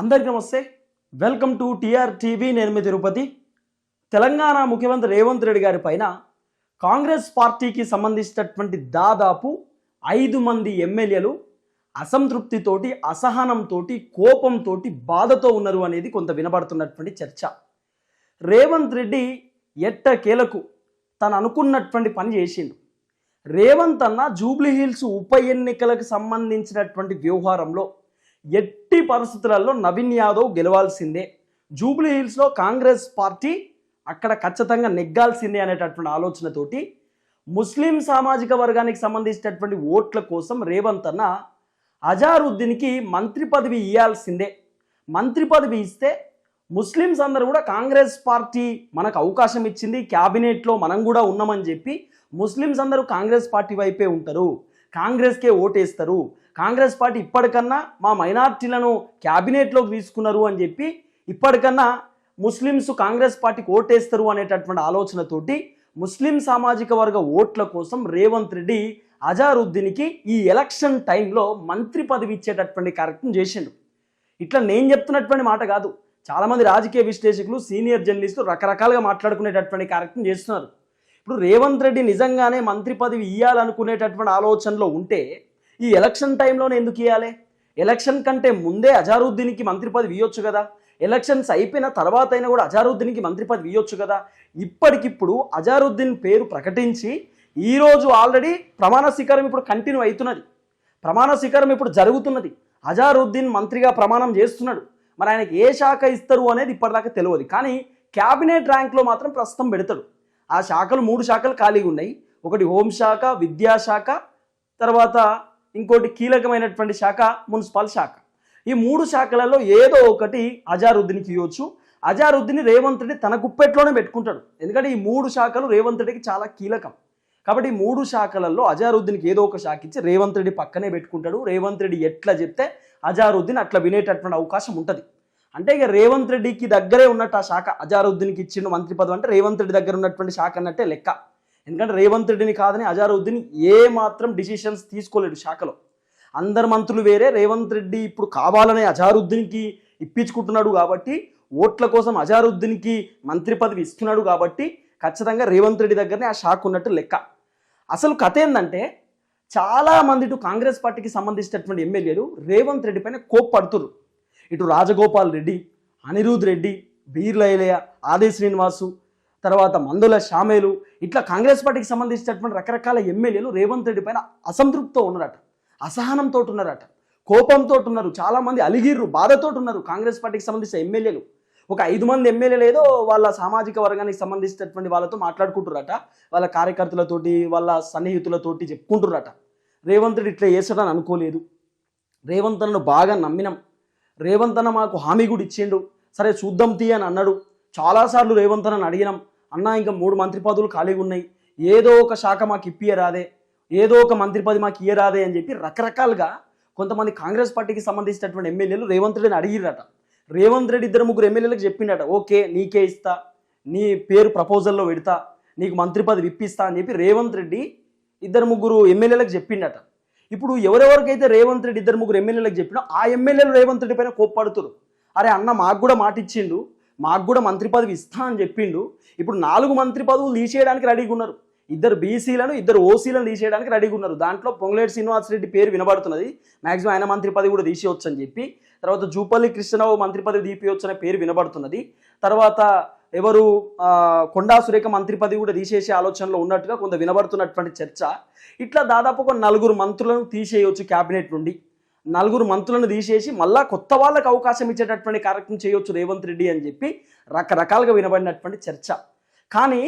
అందరికీ నమస్తే. Welcome to TR TV నేను మీ తిరుపతి. తెలంగాణ ముఖ్యమంత్రి రేవంత్ రెడ్డి గారి పైన కాంగ్రెస్ పార్టీకి సంబంధించినటువంటి దాదాపు ఐదు మంది ఎమ్మెల్యేలు అసంతృప్తితోటి అసహనంతోటి కోపంతోటి బాధతో ఉన్నారు అనేది కొంత వినబడుతున్నటువంటి చర్చ. రేవంత్ రెడ్డి ఎట్టకేలకు తను అనుకున్నటువంటి పని చేసిండు. రేవంత్ అన్న జూబ్లీహిల్స్ ఉప ఎన్నికలకు సంబంధించినటువంటి వ్యవహారంలో ఎట్టి పరిస్థితులలో నవీన్ యాదవ్ గెలవాల్సిందే. జూబ్లీ హిల్స్లో కాంగ్రెస్ పార్టీ అక్కడ ఖచ్చితంగా నెగ్గాల్సిందే అనేటటువంటి ఆలోచనతోటి ముస్లిం సామాజిక వర్గానికి సంబంధించినటువంటి ఓట్ల కోసం రేవంత్ అన్న అజారుద్దీన్కి మంత్రి పదవి ఇవ్వాల్సిందే మంత్రి పదవి ఇస్తే ముస్లిమ్స్ అందరూ కూడా కాంగ్రెస్ పార్టీ మనకు అవకాశం ఇచ్చింది క్యాబినెట్లో మనం కూడా ఉన్నామని చెప్పి ముస్లిమ్స్ అందరూ కాంగ్రెస్ పార్టీ వైపే ఉంటారు. కాంగ్రెస్కే ఓటేస్తారు. కాంగ్రెస్ పార్టీ ఇప్పటికన్నా మా మైనార్టీలను క్యాబినెట్లోకి తీసుకున్నారు అని చెప్పి ఇప్పటికన్నా ముస్లిమ్స్ కాంగ్రెస్ పార్టీకి ఓటేస్తారు అనేటటువంటి ఆలోచనతోటి ముస్లిం సామాజిక వర్గ ఓట్ల కోసం రేవంత్ రెడ్డి అజారుద్దీన్కి ఈ ఎలక్షన్ టైంలో మంత్రి పదవి ఇచ్చేటటువంటి కార్యక్రమం చేసిండు. ఇట్లా నేను చెప్తున్నటువంటి మాట కాదు. చాలామంది రాజకీయ విశ్లేషకులు సీనియర్ జర్నలిస్టులు రకరకాలుగా మాట్లాడుకునేటటువంటి కార్యక్రమం చేస్తున్నారు. ఇప్పుడు రేవంత్ రెడ్డి నిజంగానే మంత్రి పదవి ఇవ్వాలనుకునేటటువంటి ఆలోచనలో ఉంటే ఈ ఎలక్షన్ టైంలోనే ఎందుకు ఇవ్వాలి ఎలక్షన్ కంటే ముందే అజారుద్దీన్కి మంత్రి పదవి ఇవ్వచ్చు కదా? ఎలక్షన్స్ అయిపోయిన తర్వాత అయినా కూడా అజారుద్దీన్కి మంత్రి పదవి ఇవ్వచ్చు కదా? ఇప్పటికిప్పుడు అజారుద్దీన్ పేరు ప్రకటించి ఈరోజు ఆల్రెడీ ప్రమాణ స్వీకారం ఇప్పుడు కంటిన్యూ అవుతున్నది. ప్రమాణ స్వీకారం ఇప్పుడు జరుగుతున్నది. అజారుద్దీన్ మంత్రిగా ప్రమాణం చేస్తున్నాడు. మరి ఆయనకి ఏ శాఖ ఇస్తారు అనేది ఇప్పటిదాకా తెలియదు. కానీ క్యాబినెట్ ర్యాంక్లో మాత్రం ప్రస్తుతం పెడతాడు. ఆ శాఖలు మూడు శాఖలు ఖాళీగా ఉన్నాయి. ఒకటి హోంశాఖ విద్యాశాఖ తర్వాత ఇంకోటి కీలకమైనటువంటి శాఖ మున్సిపల్ శాఖ. ఈ మూడు శాఖలలో ఏదో ఒకటి అజారుద్దీన్కి ఇవ్వచ్చు అజారుద్దీన్ రేవంత్ రెడ్డి తన గుప్పెట్లోనే పెట్టుకుంటాడు. ఎందుకంటే ఈ మూడు శాఖలు రేవంత్ రెడ్డికి చాలా కీలకం. కాబట్టి ఈ మూడు శాఖలలో అజారుద్దీన్కి ఏదో ఒక శాఖ ఇచ్చి రేవంత్ రెడ్డి పక్కనే పెట్టుకుంటాడు. రేవంత్ రెడ్డి ఎట్లా చెప్తే అజారుద్దీన్ అట్లా వినేటటువంటి అవకాశం ఉంటుంది. అంటే ఇక రేవంత్ రెడ్డికి దగ్గరే ఉన్నట్టు ఆ శాఖ అజారుద్దీన్కి ఇచ్చిన మంత్రి పదవి అంటే రేవంత్ రెడ్డి దగ్గర ఉన్నటువంటి శాఖ అన్నట్టే లెక్క. ఎందుకంటే రేవంత్ రెడ్డిని కాదని అజారుద్దీన్ ఏ మాత్రం డిసిషన్స్ తీసుకోలేడు శాఖలో. అందరు మంత్రులు వేరే రేవంత్ రెడ్డి ఇప్పుడు కావాలనే అజారుద్దీన్కి ఇప్పించుకుంటున్నాడు కాబట్టి ఓట్ల కోసం అజారుద్దీన్కి మంత్రి పదవి ఇస్తున్నాడు కాబట్టి ఖచ్చితంగా రేవంత్ రెడ్డి దగ్గరనే ఆ శాఖ ఉన్నట్టు లెక్క. అసలు కథ ఏంటంటే చాలా మంది ఇటు కాంగ్రెస్ పార్టీకి సంబంధించినటువంటి ఎమ్మెల్యేలు రేవంత్ రెడ్డి పైన కోప్పడుతున్నారు ఇటు రాజగోపాల్ రెడ్డి అనిరుద్ రెడ్డి బీర్లయలయ ఆది శ్రీనివాసు తర్వాత మందుల షామేలు ఇట్లా కాంగ్రెస్ పార్టీకి సంబంధించినటువంటి రకరకాల ఎమ్మెల్యేలు రేవంత్ రెడ్డి పైన అసంతృప్తితో ఉన్నారట అసహనంతో ఉన్నారట కోపంతో ఉన్నారు చాలామంది అలిగిర్రు బాధతో ఉన్నారు కాంగ్రెస్ పార్టీకి సంబంధించిన ఎమ్మెల్యేలు. ఒక ఐదు మంది ఎమ్మెల్యేలు ఏదో వాళ్ళ సామాజిక వర్గానికి సంబంధించినటువంటి వాళ్ళతో మాట్లాడుకుంటున్నారట వాళ్ళ కార్యకర్తలతోటి వాళ్ళ సన్నిహితులతోటి చెప్పుకుంటున్నారట రేవంత్ రెడ్డి ఇట్లా చేస్తాడని అనుకోలేదు. రేవంత్ అన్నను బాగా నమ్మినాం. రేవంత్ అన్న మాకు హామీ కూడా ఇచ్చిండు. సరే చూద్దాం తీ అని అన్నాడు. చాలాసార్లు రేవంత్ అడిగినాం. అన్న ఇంకా మూడు మంత్రి పదవులు ఖాళీగా ఉన్నాయి. ఏదో ఒక శాఖ మాకు ఇప్పియరాదే. ఏదో ఒక మంత్రి పది మాకు ఇయ్యరాదే అని చెప్పి రకరకాలుగా కొంతమంది కాంగ్రెస్ పార్టీకి సంబంధించినటువంటి ఎమ్మెల్యేలు రేవంత్ రెడ్డిని అడిగిరట రేవంత్ రెడ్డి ఇద్దరు ముగ్గురు ఎమ్మెల్యేలకు చెప్పిండట ఓకే నీకే ఇస్తా. నీ పేరు ప్రపోజల్లో పెడతా. నీకు మంత్రి పదవి ఇప్పిస్తా అని చెప్పి రేవంత్ రెడ్డి ఇద్దరు ముగ్గురు ఎమ్మెల్యేలకు చెప్పిండట ఇప్పుడు ఎవరెవరికైతే రేవంత్ రెడ్డి ఇద్దరు ముగ్గురు ఎమ్మెల్యేలకు చెప్పినా ఆ ఎమ్మెల్యేలు రేవంత్ రెడ్డి పైన కోప్పడుతురు అరే అన్న మాకు కూడా మాట ఇచ్చిండు మాకు కూడా మంత్రి పదవి ఇస్తా అని చెప్పిండు. ఇప్పుడు నాలుగు మంత్రి పదవులు తీసేయడానికి రెడీగా ఉన్నారు. ఇద్దరు బీసీలను ఇద్దరు ఓసీలను తీసేయడానికి రెడీగా ఉన్నారు. దాంట్లో పొంగులేటి శ్రీనివాసరెడ్డి పేరు వినబడుతున్నది. మాక్సిమం ఆయన మంత్రి పదవి కూడా తీసేయొచ్చు అని చెప్పి. తర్వాత జూపల్లి కృష్ణరావు మంత్రి పదవి తీపియొచ్చు అనే పేరు వినబడుతున్నది. తర్వాత ఎవరు కొండా సురేఖ మంత్రి పదవి కూడా తీసేసే ఆలోచనలో ఉన్నట్టుగా కొంత వినబడుతున్నటువంటి చర్చ. ఇట్లా దాదాపు ఒక నలుగురు మంత్రులను తీసేయవచ్చు క్యాబినెట్ నుండి. నలుగురు మంత్రులను తీసేసి మళ్ళా కొత్త వాళ్ళకి అవకాశం ఇచ్చేటటువంటి కార్యక్రమం చేయొచ్చు రేవంత్ రెడ్డి అని చెప్పి రకరకాలుగా వినబడినటువంటి చర్చ. కానీ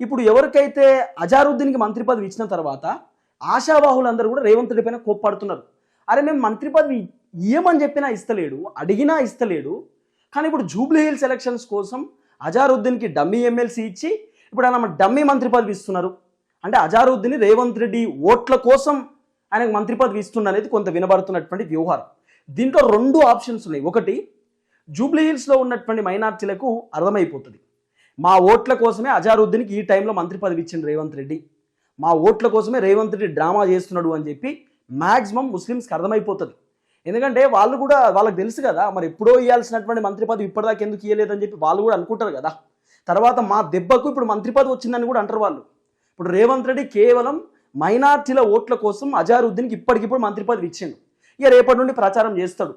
ఇప్పుడు ఎవరికైతే అజారుద్దీన్కి మంత్రి పదవి ఇచ్చిన తర్వాత ఆశావాహులందరూ కూడా రేవంత్ రెడ్డి పైన కోప్పడుతున్నారు. అరే మేము మంత్రి పదవి ఇయ్యమని చెప్పినా ఇస్తలేడు అడిగినా ఇస్తలేడు. కానీ ఇప్పుడు జూబ్లీ హిల్స్ ఎలక్షన్స్ కోసం అజారుద్దీన్కి డమ్మీ ఎమ్మెల్సీ ఇచ్చి ఇప్పుడు ఆయన డమ్మీ మంత్రి పదవి ఇస్తున్నారు. అంటే అజారుద్దీన్ రేవంత్ రెడ్డి ఓట్ల కోసం ఆయనకు మంత్రి పదవి ఇస్తున్న అనేది కొంత వినబడుతున్నటువంటి వ్యవహారం దీంట్లో రెండు ఆప్షన్స్ ఉన్నాయి. ఒకటి జూబ్లీ హిల్స్లో ఉన్నటువంటి మైనార్టీలకు అర్థమైపోతుంది. మా ఓట్ల కోసమే అజారుద్దీన్కి ఈ టైంలో మంత్రి పదవి ఇచ్చింది రేవంత్ రెడ్డి. మా ఓట్ల కోసమే రేవంత్ రెడ్డి డ్రామా చేస్తున్నాడు అని చెప్పి మ్యాక్సిమం ముస్లిమ్స్కి అర్థమైపోతుంది. ఎందుకంటే వాళ్ళు కూడా వాళ్ళకి తెలుసు కదా మరి ఎప్పుడో ఇవ్వాల్సినటువంటి మంత్రి పదవి ఇప్పటిదాకా ఎందుకు ఇవ్వలేదని చెప్పి వాళ్ళు కూడా అనుకుంటారు కదా. తర్వాత మా దెబ్బకు ఇప్పుడు మంత్రి పదవి వచ్చిందని కూడా అంటారు వాళ్ళు. ఇప్పుడు రేవంత్ రెడ్డి కేవలం మైనార్టీల ఓట్ల కోసం అజారుద్దీన్కి ఇప్పటికిప్పుడు మంత్రి పదవి ఇచ్చిండు. ఇక రేపటి నుండి ప్రచారం చేస్తాడు.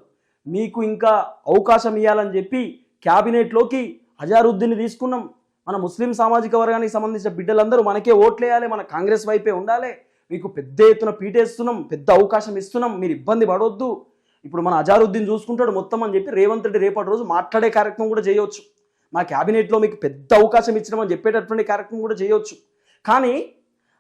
మీకు ఇంకా అవకాశం ఇవ్వాలని చెప్పి క్యాబినెట్లోకి అజారుద్దీన్ని తీసుకున్నాం. మన ముస్లిం సామాజిక వర్గానికి సంబంధించిన బిడ్డలందరూ మనకే ఓట్లేయాలి మన కాంగ్రెస్ వైపే ఉండాలి. మీకు పెద్ద ఎత్తున పీటేస్తున్నాం పెద్ద అవకాశం ఇస్తున్నాం మీరు ఇబ్బంది పడవద్దు ఇప్పుడు మన అజారుద్దీన్ చూసుకుంటాడు మొత్తం అని చెప్పి రేవంత్ రెడ్డి రేపటి రోజు మాట్లాడే కార్యక్రమం కూడా చేయవచ్చు మా క్యాబినెట్లో మీకు పెద్ద అవకాశం ఇచ్చినామని చెప్పేటటువంటి కార్యక్రమం కూడా చేయవచ్చు కానీ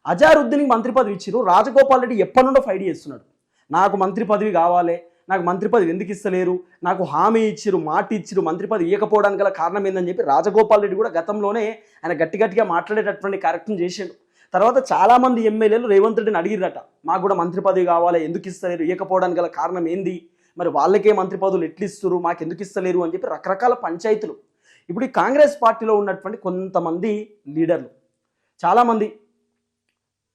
అజారుద్దీన్కి మంత్రి పదవి ఇచ్చారు రాజగోపాల్ రెడ్డి ఎప్పటి నుండో ఫైట్ చేస్తున్నాడు. నాకు మంత్రి పదవి కావాలి నాకు మంత్రి పదవి ఎందుకు ఇస్తలేరు నాకు హామీ ఇచ్చిరు మాట ఇచ్చిరు మంత్రి పదవి ఇవ్వకపోవడానికి గల కారణం ఏందని చెప్పి రాజగోపాల్ రెడ్డి కూడా గతంలోనే ఆయన గట్టి గట్టిగా మాట్లాడేటటువంటి కార్యక్రమం చేశాడు తర్వాత చాలామంది ఎమ్మెల్యేలు రేవంత్ రెడ్డిని అడిగిరట మాకు కూడా మంత్రి పదవి కావాలి ఎందుకు ఇస్తలేరు ఇవ్వకపోవడానికి గల కారణం ఏంది? మరి వాళ్ళకే మంత్రి పదవులు ఎట్లు ఇస్తారు మాకు ఎందుకు ఇస్తలేరు? అని చెప్పి రకరకాల పంచాయతీలు. ఇప్పుడు ఈ కాంగ్రెస్ పార్టీలో ఉన్నటువంటి కొంతమంది లీడర్లు చాలామంది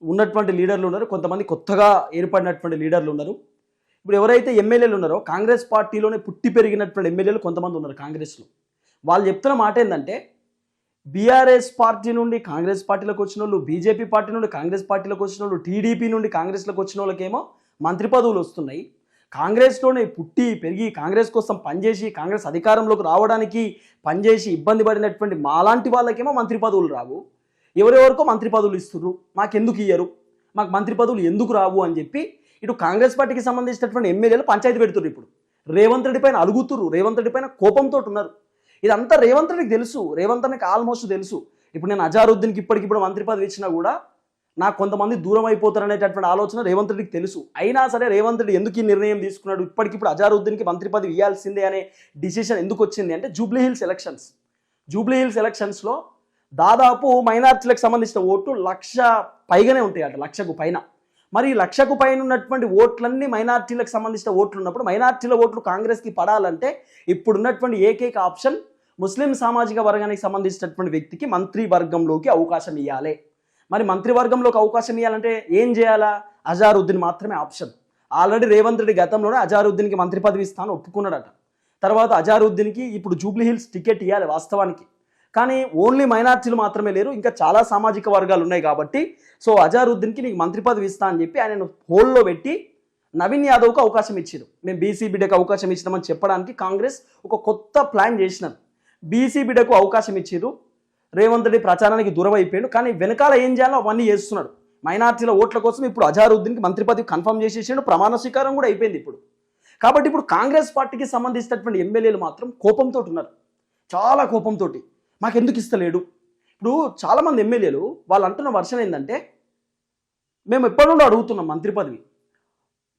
ఉన్నటువంటి లీడర్లు ఉన్నారు కొంతమంది కొత్తగా ఏర్పడినటువంటి లీడర్లు ఉన్నారు. ఇప్పుడు ఎవరైతే ఎమ్మెల్యేలు ఉన్నారో కాంగ్రెస్ పార్టీలోనే పుట్టి పెరిగినటువంటి ఎమ్మెల్యేలు కొంతమంది ఉన్నారు కాంగ్రెస్లో. వాళ్ళు చెప్తున్న మాట ఏంటంటే బీఆర్ఎస్ పార్టీ నుండి కాంగ్రెస్ పార్టీలోకి వచ్చిన వాళ్ళు బీజేపీ పార్టీ నుండి కాంగ్రెస్ పార్టీలోకి వచ్చిన వాళ్ళు టీడీపీ నుండి కాంగ్రెస్లోకి వచ్చిన వాళ్ళకేమో మంత్రి పదవులు వస్తున్నాయి. కాంగ్రెస్లోనే పుట్టి పెరిగి కాంగ్రెస్ కోసం పనిచేసి కాంగ్రెస్ అధికారంలోకి రావడానికి పనిచేసి ఇబ్బంది పడినటువంటి మాలాంటి వాళ్ళకేమో మంత్రి పదవులు రావు. ఎవరెవరికో మంత్రి పదవులు ఇస్తున్నారు మాకెందుకు ఇయ్యరు? మాకు మంత్రి పదవులు ఎందుకు రావు అని చెప్పి ఇటు కాంగ్రెస్ పార్టీకి సంబంధించినటువంటి ఎమ్మెల్యేలు పంచాయతీ పెడుతున్నారు ఇప్పుడు. రేవంత్ రెడ్డి పైన అలుగుతుర్రు. రేవంత్ రెడ్డి పైన కోపంతో ఉన్నారు ఇదంతా రేవంత్ రెడ్డికి తెలుసు. రేవంత్ రెడ్డికి ఆల్మోస్ట్ తెలుసు. ఇప్పుడు నేను అజారుద్దీన్కి ఇప్పటికిప్పుడు మంత్రి పదవి ఇచ్చినా కూడా నాకు కొంతమంది దూరం అయిపోతారు అనేటటువంటి ఆలోచన రేవంత్ రెడ్డికి తెలుసు. అయినా సరే రేవంత్ రెడ్డి ఎందుకు ఈ నిర్ణయం తీసుకున్నాడు? ఇప్పటికిప్పుడు అజారుద్దీన్కి మంత్రి పదవి ఇవ్వాల్సిందే అనే డిసిషన్ ఎందుకు వచ్చింది అంటే జూబ్లీహిల్స్ ఎలక్షన్స్. జూబ్లీహిల్స్ ఎలక్షన్స్లో దాదాపు మైనార్టీలకు సంబంధించిన ఓట్లు లక్ష పైగానే ఉంటాయి అట లక్షకు పైన. మరి లక్షకు పైన ఉన్నటువంటి ఓట్లన్నీ మైనార్టీలకు సంబంధించిన ఓట్లు ఉన్నప్పుడు మైనార్టీల ఓట్లు కాంగ్రెస్కి పడాలంటే ఇప్పుడున్నటువంటి ఏకైక ఆప్షన్ ముస్లిం సామాజిక వర్గానికి సంబంధించినటువంటి వ్యక్తికి మంత్రివర్గంలోకి అవకాశం ఇవ్వాలి మరి మంత్రివర్గంలోకి అవకాశం ఇవ్వాలంటే ఏం చేయాలా? అజారుద్దీన్ మాత్రమే ఆప్షన్. ఆల్రెడీ రేవంత్ రెడ్డి గతంలోనే అజారుద్దీన్కి మంత్రి పదవి ఇస్తాను ఒప్పుకున్నాడట. తర్వాత అజారుద్దీన్కి ఇప్పుడు జూబ్లీహిల్స్ టికెట్ ఇవ్వాలి వాస్తవానికి. కానీ ఓన్లీ మైనార్టీలు మాత్రమే లేరు ఇంకా చాలా సామాజిక వర్గాలు ఉన్నాయి కాబట్టి. సో అజారుద్దీన్కి నీకు మంత్రి పదవి ఇస్తా అని చెప్పి ఆయన హోల్లో పెట్టి నవీన్ యాదవ్కు అవకాశం ఇచ్చారు. మేము బీసీ బిడ్డకు అవకాశం ఇచ్చినామని చెప్పడానికి కాంగ్రెస్ ఒక కొత్త ప్లాన్ చేసినారు. బీసీ బిడ్డకు అవకాశం ఇచ్చారు. రేవంత్ రెడ్డి ప్రచారానికి దూరం అయిపోయాడు కానీ వెనకాల ఏం చేయాలో అవన్నీ చేస్తున్నాడు. మైనార్టీల ఓట్ల కోసం ఇప్పుడు అజారుద్దీన్కి మంత్రి పదవి కన్ఫర్మ్ చేసేసాడు. ప్రమాణ స్వీకారం కూడా అయిపోయింది ఇప్పుడు. కాబట్టి ఇప్పుడు కాంగ్రెస్ పార్టీకి సంబంధించినటువంటి ఎమ్మెల్యేలు మాత్రం కోపంతో ఉన్నారు. చాలా కోపంతో మాకెందుకు ఇస్తలేడు? ఇప్పుడు చాలామంది ఎమ్మెల్యేలు వాళ్ళు అంటున్న వర్షన్ ఏంటంటే మేము ఎప్పటి నుండి అడుగుతున్నాం మంత్రి పదవి.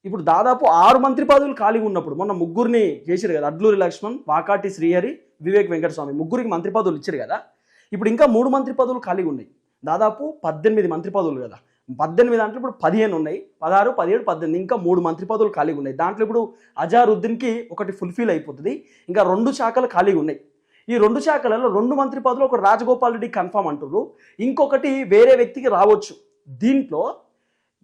ఇప్పుడు దాదాపు ఆరు మంత్రి పదవులు ఖాళీగా ఉన్నప్పుడు మొన్న ముగ్గురిని చేశారు కదా అడ్లూరి లక్ష్మణ్ వాకాటి శ్రీహరి వివేక్ వెంకటస్వామి ముగ్గురికి మంత్రి పదవులు ఇచ్చారు కదా. ఇప్పుడు ఇంకా మూడు మంత్రి పదవులు ఖాళీగా ఉన్నాయి. దాదాపు పద్దెనిమిది మంత్రి పదవులు కదా. పద్దెనిమిది దాంట్లో ఇప్పుడు పదిహేను ఉన్నాయి. పదహారు పదిహేడు పద్దెనిమిది ఇంకా మూడు మంత్రి పదవులు ఖాళీగా ఉన్నాయి. దాంట్లో ఇప్పుడు అజారుద్దీన్కి ఒకటి ఫుల్ఫిల్ అయిపోతుంది. ఇంకా రెండు శాఖలు ఖాళీగా ఉన్నాయి. ఈ రెండు శాఖలలో రెండు మంత్రి పదవులు ఒకటి రాజగోపాల్ రెడ్డి కన్ఫామ్ అంటున్నారు ఇంకొకటి వేరే వ్యక్తికి రావచ్చు. దీంట్లో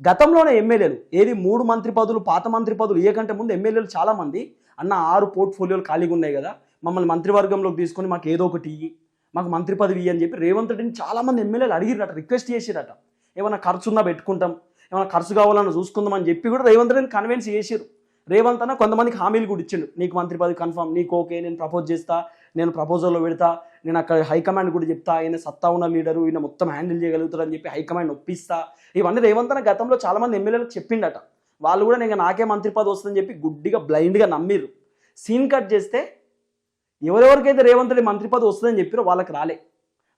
గతంలోనే ఎమ్మెల్యేలు ఏది మూడు మంత్రి పదవులు పాత మంత్రి పదవులు ఏ కంటే ముందు ఎమ్మెల్యేలు చాలామంది అన్న ఆరు పోర్ట్ఫోలియోలు ఖాళీగా ఉన్నాయి కదా మమ్మల్ని మంత్రివర్గంలోకి తీసుకొని మాకు ఏదో ఒకటి ఇయ్యి మాకు మంత్రి పదవి ఇయ్యి అని చెప్పి రేవంత్ రెడ్డిని చాలా మంది ఎమ్మెల్యేలు అడిగిరట రిక్వెస్ట్ చేసిరట ఏమైనా ఖర్చు ఉందా పెట్టుకుంటాం ఏమైనా ఖర్చు కావాలన్నా చూసుకుందాం అని చెప్పి కూడా రేవంత్ రెడ్డిని కన్విన్స్ చేసిరు రేవంత్ అన్న కొంతమందికి హామీలు కూడా ఇచ్చిండు. నీకు మంత్రి పదవి కన్ఫర్మ్ నీకు ఓకే నేను ప్రపోజ్ చేస్తా నేను ప్రపోజల్లో పెడతా నేను అక్కడ హైకమాండ్ కూడా చెప్తా ఆయన సత్తా ఉన్న లీడరు ఈయన మొత్తం హ్యాండిల్ చేయగలుగుతారు అని చెప్పి హైకమాండ్ ఒప్పిస్తా. ఇవన్నీ రేవంత్ అన్న గతంలో చాలామంది ఎమ్మెల్యేలకు చెప్పిండట. వాళ్ళు కూడా నేను నాకే మంత్రి పదవి వస్తుందని చెప్పి గుడ్డిగా బ్లైండ్గా నమ్మిరు సీన్ కట్ చేస్తే ఎవరెవరికైతే రేవంత్ రెడ్డి మంత్రి పదవి వస్తుందని చెప్పారో వాళ్ళకి రాలే.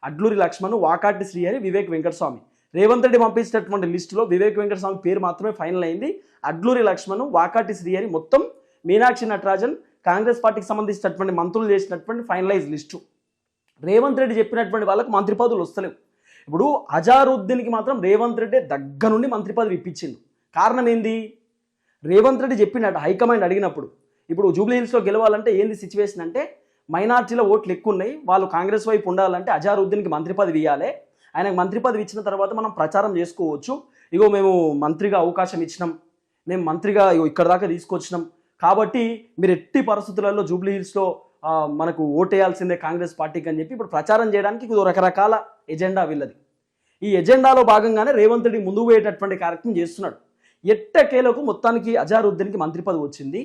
అడ్లూరి లక్ష్మణ్ వాకాటి శ్రీహరి వివేక్ వెంకటస్వామి. రేవంత్ రెడ్డి పంపించినటువంటి లిస్టులో వివేక్ వెంకటస్వామి పేరు మాత్రమే ఫైనల్ అయింది. అడ్లూరి లక్ష్మణ్ వాకాటి శ్రీహరి మొత్తం మీనాక్షి నటరాజన్ కాంగ్రెస్ పార్టీకి సంబంధించినటువంటి మంత్రులు చేసినటువంటి ఫైనలైజ్ లిస్టు రేవంత్ రెడ్డి చెప్పినటువంటి వాళ్ళకు మంత్రి పదవులు వస్తలేవు. ఇప్పుడు అజారుద్దీన్కి మాత్రం రేవంత్ రెడ్డి దగ్గర నుండి మంత్రి పదవి ఇప్పించింది కారణం ఏంది? రేవంత్ రెడ్డి చెప్పినట్టు హైకమాండ్ అడిగినప్పుడు ఇప్పుడు జూబ్లీ హిల్స్లో గెలవాలంటే ఏంది సిచ్యువేషన్ అంటే మైనార్టీల ఓట్లు ఎక్కువ ఉన్నాయి వాళ్ళు కాంగ్రెస్ వైపు ఉండాలంటే అజారుద్దీన్కి మంత్రి పదవి ఇవ్వాలి ఆయనకు మంత్రి పదవి ఇచ్చిన తర్వాత మనం ప్రచారం చేసుకోవచ్చు. ఇగో మేము మంత్రిగా అవకాశం ఇచ్చినాం. మేము మంత్రిగా ఇగో ఇక్కడ దాకా తీసుకొచ్చినాం. కాబట్టి మీరు ఎట్టి పరిస్థితులలో జూబ్లీ హిల్స్లో మనకు ఓటేయాల్సిందే కాంగ్రెస్ పార్టీకి అని చెప్పి ఇప్పుడు ప్రచారం చేయడానికి రకరకాల ఎజెండా వీళ్ళది. ఈ ఎజెండాలో భాగంగానే రేవంత్ రెడ్డి ముందుకు పోయేటటువంటి కార్యక్రమం చేస్తున్నాడు. ఎట్టకేలకు మొత్తానికి అజారుద్దీన్కి మంత్రి పదవి వచ్చింది.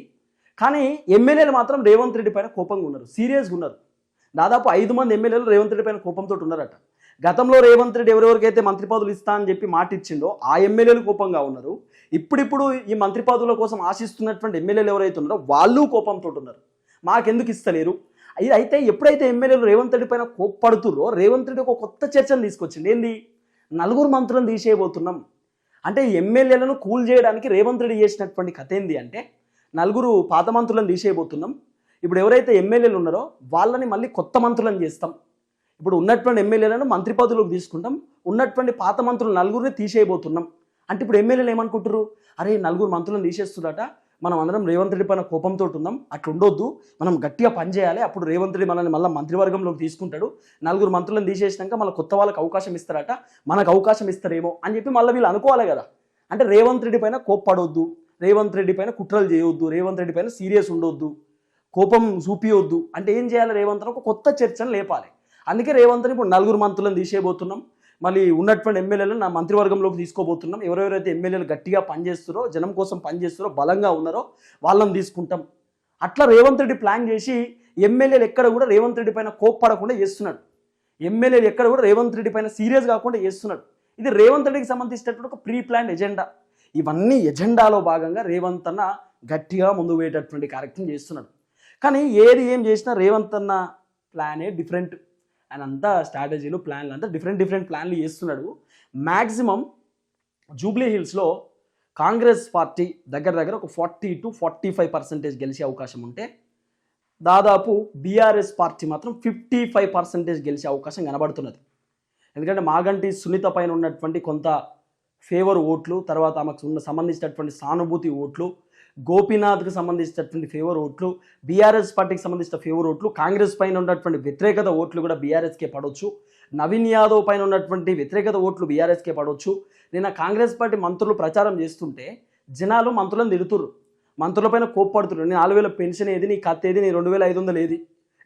కానీ ఎమ్మెల్యేలు మాత్రం రేవంత్ రెడ్డి పైన కోపంగా ఉన్నారు. సీరియస్గా ఉన్నారు. దాదాపు ఐదు మంది ఎమ్మెల్యేలు రేవంత్ రెడ్డి పైన కోపంతో ఉన్నారట. గతంలో రేవంత్ రెడ్డి ఎవరెవరికైతే మంత్రి పదవులు ఇస్తా అని చెప్పి మాట ఇచ్చిండో ఆ ఎమ్మెల్యేలు కోపంగా ఉన్నారు. ఇప్పుడిప్పుడు ఈ మంత్రి పదవుల కోసం ఆశిస్తున్నటువంటి ఎమ్మెల్యేలు ఎవరైతే ఉన్నారో వాళ్ళు కోపంతో ఉన్నారు. మాకెందుకు ఇస్తలేరు? ఇది అయితే ఎప్పుడైతే ఎమ్మెల్యేలు రేవంత్ రెడ్డి పైన కోప్పడుతుర్రో రేవంత్ రెడ్డి ఒక కొత్త చర్చను తీసుకొచ్చింది ఏంది? నలుగురు మంత్రులను తీసేయబోతున్నాం. అంటే ఎమ్మెల్యేలను కూల్ చేయడానికి రేవంత్ రెడ్డి చేసినటువంటి కథ ఏంది అంటే నలుగురు పాత మంత్రులను తీసేయబోతున్నాం. ఇప్పుడు ఎవరైతే ఎమ్మెల్యేలు ఉన్నారో వాళ్ళని మళ్ళీ కొత్త మంత్రులను చేస్తాం. ఇప్పుడు ఉన్నటువంటి ఎమ్మెల్యేలను మంత్రి పదవులకు తీసుకుంటాం ఉన్నటువంటి పాత మంత్రులు నలుగురిని తీసేయబోతున్నాం. అంటే ఇప్పుడు ఎమ్మెల్యేలు ఏమనుకుంటారు అరే నలుగురు మంత్రులను తీసేస్తుందట మనం అందరం రేవంత్ రెడ్డి పైన కోపంతో ఉన్నాం అట్లా ఉండొద్దు మనం గట్టిగా పనిచేయాలి అప్పుడు రేవంత్ రెడ్డి మనల్ని మళ్ళీ మంత్రివర్గంలోకి తీసుకుంటాడు నలుగురు మంత్రులను తీసేసినాక మళ్ళీ కొత్త వాళ్ళకి అవకాశం ఇస్తారట మనకు అవకాశం ఇస్తారేమో అని చెప్పి మళ్ళీ వీళ్ళు అనుకోవాలి కదా. అంటే రేవంత్ రెడ్డి పైన కోప్పడొద్దు రేవంత్ రెడ్డి పైన కుట్రలు చేయొద్దు రేవంత్ రెడ్డి పైన సీరియస్ ఉండొద్దు కోపం చూపియొద్దు. అంటే ఏం చేయాలి రేవంత్ ఒక కొత్త చర్చను లేపాలి. అందుకే రేవంత్ని ఇప్పుడు నలుగురు మంత్రులను తీసేయబోతున్నాం. మళ్ళీ ఉన్నటువంటి ఎమ్మెల్యేలను నా మంత్రివర్గంలోకి తీసుకోబోతున్నాం. ఎవరెవరైతే ఎమ్మెల్యేలు గట్టిగా పనిచేస్తారో జనం కోసం పనిచేస్తారో బలంగా ఉన్నారో వాళ్ళని తీసుకుంటాం. అట్లా రేవంత్ రెడ్డి ప్లాన్ చేసి ఎమ్మెల్యేలు ఎక్కడ కూడా రేవంత్ రెడ్డి పైన కోప్పడకుండా చేస్తున్నాడు. ఎమ్మెల్యేలు ఎక్కడ కూడా రేవంత్ రెడ్డి పైన సీరియస్ కాకుండా చేస్తున్నాడు. ఇది రేవంత్ రెడ్డికి సంబంధించినటువంటి ఒక ప్రీ ప్లాన్ ఎజెండా. ఇవన్నీ ఎజెండాలో భాగంగా రేవంత్ అన్న గట్టిగా ముందు పోయేటటువంటి కార్యక్రమం చేస్తున్నాడు. కానీ ఏది ఏం చేసినా రేవంత్ అన్న ప్లానే డిఫరెంట్. ఆయన అంతా స్ట్రాటజీలు ప్లాన్లు అంతా డిఫరెంట్ డిఫరెంట్ ప్లాన్లు చేస్తున్నాడు. మ్యాక్సిమం జూబ్లీ హిల్స్లో కాంగ్రెస్ పార్టీ దగ్గర దగ్గర ఒక forty two forty five percentage గెలిచే అవకాశం ఉంటే దాదాపు బీఆర్ఎస్ పార్టీ మాత్రం ఫిఫ్టీ ఫైవ్ పర్సెంటేజ్ గెలిచే అవకాశం కనబడుతున్నది. ఎందుకంటే మాగంటి సునీత పైన ఉన్నటువంటి కొంత ఫేవర్ ఓట్లు తర్వాత ఆమెకు ఉన్న సంబంధించినటువంటి సానుభూతి ఓట్లు గోపీనాథ్కి సంబంధించినటువంటి ఫేవర్ ఓట్లు బీఆర్ఎస్ పార్టీకి సంబంధించిన ఫేవర్ ఓట్లు కాంగ్రెస్ పైన ఉన్నటువంటి వ్యతిరేకత ఓట్లు కూడా బీఆర్ఎస్కే పడవచ్చు నవీన్ యాదవ్ పైన ఉన్నటువంటి వ్యతిరేకత ఓట్లు బీఆర్ఎస్కే పడవచ్చు నిన్న కాంగ్రెస్ పార్టీ మంత్రులు ప్రచారం చేస్తుంటే జనాలు మంత్రులను తిడుతురు మంత్రులపైన కోప్పడుతున్నారు నీ నాలుగు వేల పెన్షన్ ఏది? నీ కత్త ఏది? నీ రెండు వేల ఐదు వందలు ఏది?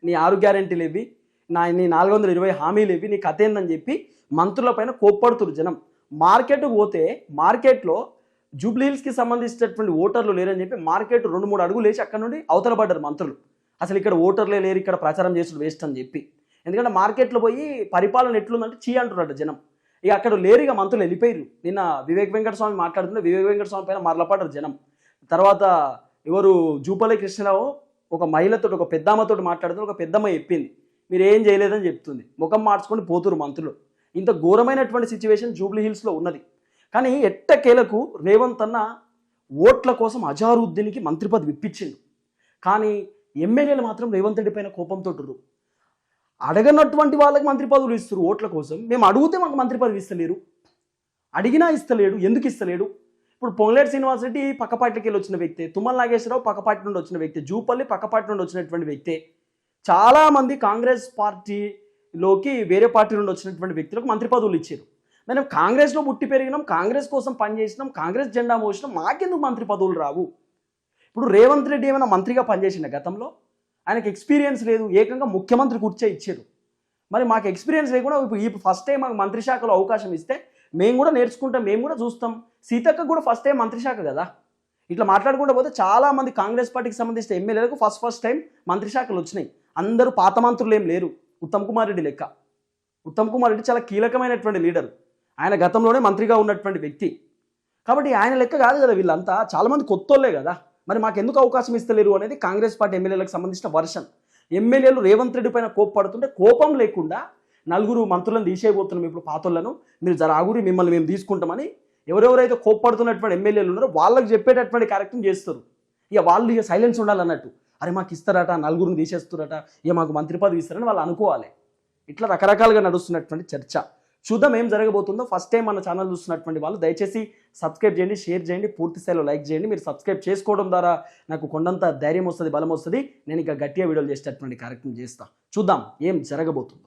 నీ ఆరు గ్యారంటీలు ఏవి నా నీ నాలుగు వందల ఇరవై హామీలు ఏవి నీ కథ ఏందని చెప్పి మంత్రులపైన కోప్పడుతున్నారు జనం. మార్కెట్కు పోతే మార్కెట్లో జూబ్లీహిల్స్కి సంబంధించినటువంటి ఓటర్లు లేరని చెప్పి మార్కెట్ రెండు మూడు అడుగులు వేసి అక్కడ నుండి అవతల పడ్డారు మంత్రులు. అసలు ఇక్కడ ఓటర్లే లేరు ఇక్కడ ప్రచారం చేసుడు వేస్ట్ అని చెప్పి. ఎందుకంటే మార్కెట్లో పోయి పరిపాలన ఎట్లుందంటే చీ అంటున్నాడు జనం. ఇక అక్కడ లేరు ఇక మంత్రులు వెళ్ళిపోయారు నిన్న వివేక్ వెంకట స్వామి మాట్లాడుతుంటే వివేక్ వెంకట స్వామి పైన మరలపడ్డారు జనం. తర్వాత ఎవరు జూపల్లి కృష్ణరావు ఒక మహిళతో ఒక పెద్దమ్మతో మాట్లాడుతూ ఒక పెద్దమ్మ చెప్పింది. మీరు ఏం చేయలేదని చెప్తుంది. ముఖం మార్చుకొని పోతురు మంత్రులు. ఇంత ఘోరమైనటువంటి సిచ్యువేషన్ జూబ్లీ హిల్స్లో ఉన్నది. కానీ ఎట్టకేలకు రేవంత్ అన్న ఓట్ల కోసం అజారుద్దీన్కి మంత్రి పదవి ఇప్పించిండు. కానీ ఎమ్మెల్యేలు మాత్రం రేవంత్ రెడ్డి పైన కోపంతో అడగనటువంటి వాళ్ళకి మంత్రి పదవులు ఇస్తారు ఓట్ల కోసం. మేము అడిగితే మాకు మంత్రి పదవి ఇస్తలేరు. అడిగినా ఇస్తలేడు. ఎందుకు ఇస్తలేడు? ఇప్పుడు పొంగులేటి శ్రీనివాసరెడ్డి పక్కపాటికి వెళ్ళి వచ్చిన వ్యక్తే తుమ్మల నాగేశ్వరరావు పక్కపాటి నుండి వచ్చిన వ్యక్తి జూపల్లి పక్కపాటి నుండి వచ్చినటువంటి వ్యక్తే చాలామంది కాంగ్రెస్ పార్టీలోకి వేరే పార్టీ నుండి వచ్చినటువంటి వ్యక్తులకు మంత్రి పదవులు ఇచ్చారు. మేము కాంగ్రెస్లో పుట్టి పెరిగినాం కాంగ్రెస్ కోసం పనిచేసినాం కాంగ్రెస్ జెండా మోసినాం మాకెందుకు మంత్రి పదవులు రావు? ఇప్పుడు రేవంత్ రెడ్డి ఏమైనా మంత్రిగా పనిచేసిన గతంలో? ఆయనకు ఎక్స్పీరియన్స్ లేదు ఏకంగా ముఖ్యమంత్రి కూర్చే ఇచ్చారు. మరి మాకు ఎక్స్పీరియన్స్ లేకుండా ఇప్పుడు ఈ ఫస్ట్ టైం మాకు మంత్రి శాఖలో అవకాశం ఇస్తే మేము కూడా నేర్చుకుంటాం మేము కూడా చూస్తాం. సీతక్క కూడా ఫస్ట్ టైం మంత్రి శాఖ కదా? ఇట్లా మాట్లాడుకుంటూ పోతే చాలా మంది కాంగ్రెస్ పార్టీకి సంబంధించిన ఎమ్మెల్యేలకు ఫస్ట్ ఫస్ట్ టైం మంత్రి శాఖలు వచ్చినాయి. అందరూ పాత మంత్రులు ఏం లేరు. ఉత్తమ్ కుమార్ రెడ్డి లెక్క. ఉత్తమ్ కుమార్ రెడ్డి చాలా కీలకమైనటువంటి లీడర్. ఆయన గతంలోనే మంత్రిగా ఉన్నటువంటి వ్యక్తి. కాబట్టి ఆయన లెక్క కాదు కదా వీళ్ళంతా. చాలామంది కొత్తోళ్ళే కొత్తోళ్ళే కదా. మరి మాకు ఎందుకు అవకాశం ఇస్తలేరు అనేది కాంగ్రెస్ పార్టీ ఎమ్మెల్యేలకు సంబంధించిన వర్షన్. ఎమ్మెల్యేలు రేవంత్ రెడ్డి పైన కోప్పడుతుంటే కోపం లేకుండా నలుగురు మంత్రులను తీసేయబోతున్నాం ఇప్పుడు పాతలను మీరు జరాగురి మిమ్మల్ని మేము తీసుకుంటామని ఎవరెవరైతే కోప్పడుతున్నటువంటి ఎమ్మెల్యేలు ఉన్నారో వాళ్ళకి చెప్పేటటువంటి కార్యక్రమం చేస్తారు. ఇక వాళ్ళు ఇక సైలెన్స్ ఉండాలన్నట్టు. అరే మాకు ఇస్తారట నలుగురిని తీసేస్తారట ఇక మాకు మంత్రి పదవి ఇస్తారని వాళ్ళు అనుకోవాలి. ఇట్లా రకరకాలుగా నడుస్తున్నటువంటి చర్చ. చూద్దాం ఏం జరగబోతుందో. ఫస్ట్ టైం మన ఛానల్ చూస్తున్నటువంటి వాళ్ళు దయచేసి సబ్స్క్రైబ్ చేయండి షేర్ చేయండి పూర్తి స్థాయిలో లైక్ చేయండి. మీరు సబ్స్క్రైబ్ చేసుకోవడం ద్వారా నాకు కొండంత ధైర్యం వస్తుంది బలం వస్తుంది. నేను ఇంకా గట్టిగా వీడియోలు చేసేటటువంటి కార్యక్రమం చేస్తాను చూద్దాం ఏం జరగబోతుందో.